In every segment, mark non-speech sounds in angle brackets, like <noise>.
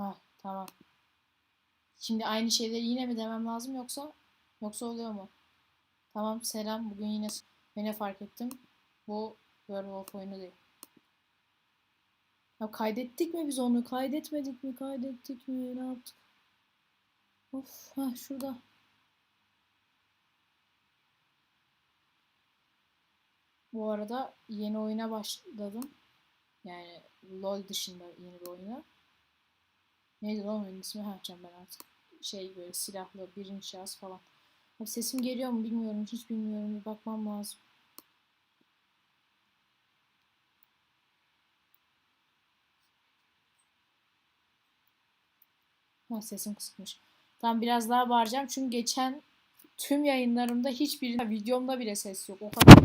Ha tamam. Şimdi aynı şeyleri yine mi demem lazım yoksa yoksa oluyor mu? Tamam selam. Bugün yine yine fark ettim. Bu Werewolf oyunu değil. Ya kaydettik mi biz onu? Kaydetmedik mi? Kaydettik mi? Ne yaptık? Of, ha şurada. Bu arada yeni oyuna başladım. Yani LoL dışında yeni bir oyuna. Neydi lan oyunun ismi? Ha can ben artık. Şey böyle silahlı birinci şahıs falan. Abi sesim geliyor mu bilmiyorum. Hiç bilmiyorum. Bir bakmam lazım. Ha sesim kısıkmış. Tamam biraz daha bağıracağım. Çünkü geçen tüm yayınlarımda hiçbirinde videomda bile ses yok. O kadar.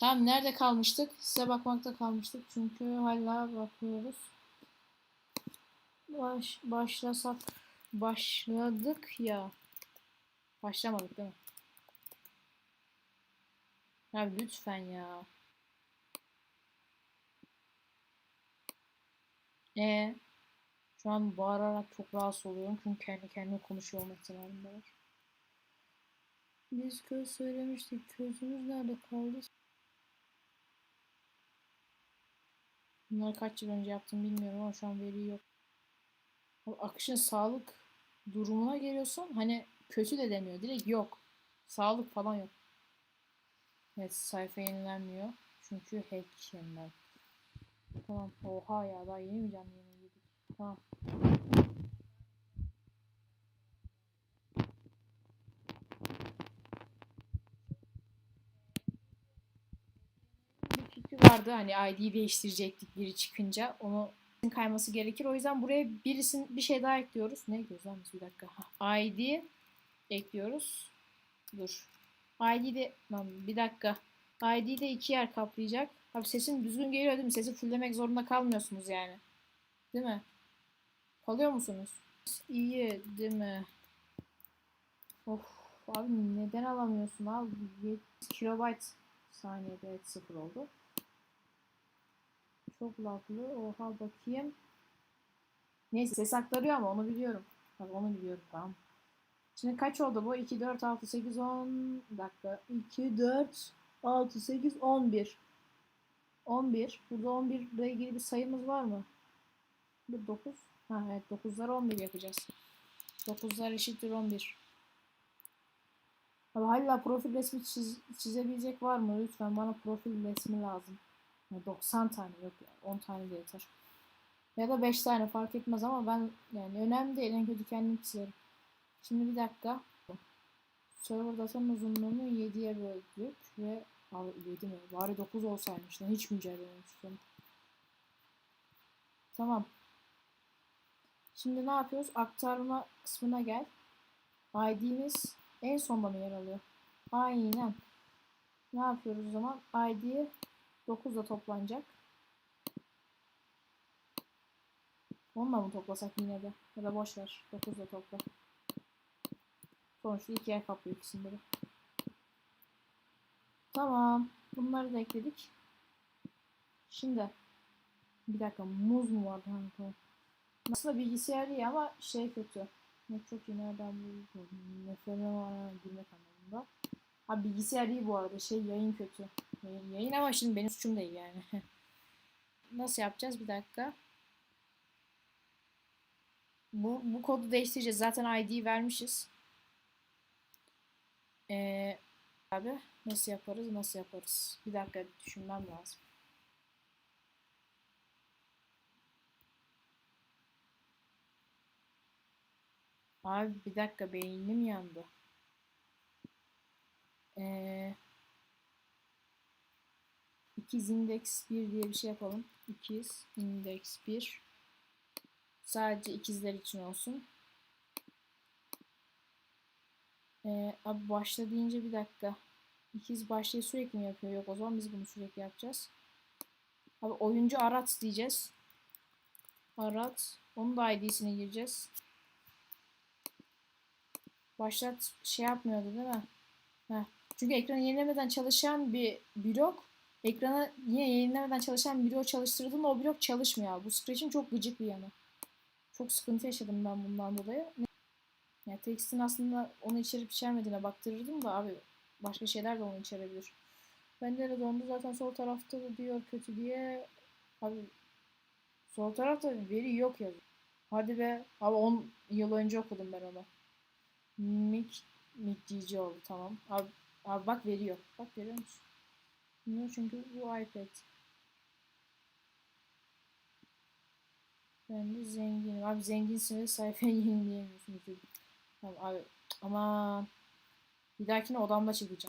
Tamam nerede kalmıştık? Size bakmakta kalmıştık. Çünkü hala bakıyoruz. Baş, başlasak başladık ya. Başlamadık değil mi? Ya lütfen ya. E şu an bağırarak çok rahatsız oluyorum çünkü kendi kendime konuşuyor olma ihtimalim var. Biz köz söylemiştik. Közümüz nerede kaldı? Bunları kaç yıl önce yaptım bilmiyorum ama şu an veri yok. Akışın sağlık durumuna geliyorsun. Hani kötü de demiyor. Direkt yok. Sağlık falan yok. Evet sayfa yenilenmiyor. Çünkü hack yeniden. Tamam. Oha ya daha yeni mi canlı yayını yedik? Tamam. Bir fikri vardı hani ID'yi değiştirecektik biri çıkınca. Onu kayması gerekir. O yüzden buraya birisin bir şey daha ekliyoruz. Ne ekliyoruz lan bir dakika. ID ekliyoruz. Dur. ID de lan bir dakika. ID de iki yer kaplayacak. Abi sesim düzgün geliyor değil mi? Sesi fulllemek zorunda kalmıyorsunuz yani. Değil mi? Kalıyor musunuz? İyi değil mi? Of abi neden alamıyorsun abi? 7 kilobayt saniyede evet sıfır oldu. Çok laflı. Oha bakayım. Neyse ses aktarıyor ama onu biliyorum. Bak onu biliyorum tamam. Şimdi kaç oldu bu? 2, 4, 6, 8, 10 bir dakika. 2, 4, 6, 8, 11. 11. Burada 11 ile ilgili bir sayımız var mı? Bir 9. Ha evet 9'lar 11 yapacağız. 9'lar eşittir 11. Abi hala profil resmi çiz, çizebilecek var mı? Lütfen bana profil resmi lazım. 90 tane yok ya. 10 tane de yeter. Ya da 5 tane fark etmez ama ben yani önemli değil. En kötü kendim çizerim. Şimdi bir dakika. Server datanın uzunluğunu 7'ye böldük ve abi 7 mi? Bari 9 olsaymış. Lan hiç güncellememiştim. Tamam. Şimdi ne yapıyoruz? Aktarma kısmına gel. ID'miz en sonda mı yer alıyor? Aynen. Ne yapıyoruz o zaman? ID 9 da toplanacak. Onunla mı toplasak yine de? Ya da boş ver. 9 da topla. Sonuçta iki yer kaplıyor ikisinde de. Tamam. Bunları da ekledik. Şimdi bir dakika muz mu vardı? Ha, tamam. Aslında bilgisayar iyi ama şey kötü. Ne çok iyi nereden buldum? Nefreme var girmek anlamında. Ha bilgisayar iyi bu arada. Şey yayın kötü. Yayın, yayın ama şimdi benim suçum değil yani. <laughs> Nasıl yapacağız? Bir dakika. Bu, bu kodu değiştireceğiz. Zaten ID vermişiz. Ee, abi nasıl yaparız? Nasıl yaparız? Bir dakika düşünmem lazım. Abi bir dakika beynim yandı. Ee, ikiz index 1 diye bir şey yapalım. İkiz index 1 sadece ikizler için olsun. Ee, abi başla deyince bir dakika. İkiz başlayı sürekli mi yapıyor? Yok o zaman biz bunu sürekli yapacağız. Abi oyuncu arat diyeceğiz. Arat. Onun da ID'sine gireceğiz. Başlat şey yapmıyordu değil mi? Heh. Çünkü ekranı yenilemeden çalışan bir blok ekrana yine yenilemeden çalışan bir blok çalıştırdığında o blok çalışmıyor. Bu Scratch'in çok gıcık bir yanı. Çok sıkıntı yaşadım ben bundan dolayı. Ne- Ya tekstin aslında onu içerip içermediğine baktırırdım da abi başka şeyler de onu içerebilir. Bende de dondu zaten sol tarafta diyor kötü diye. Abi sol tarafta veri yok yazıyor. Hadi be. Abi 10 yıl önce okudum ben onu. Mik Mik oldu tamam. Abi, abi bak veriyor. Bak veriyor musun? Niye? Çünkü bu iPad. Ben de zenginim. Abi zenginsin ve sayfayı <laughs> yenileyemiyorsun. Tamam abi aman. Bir dahakine odamda çekeceğim.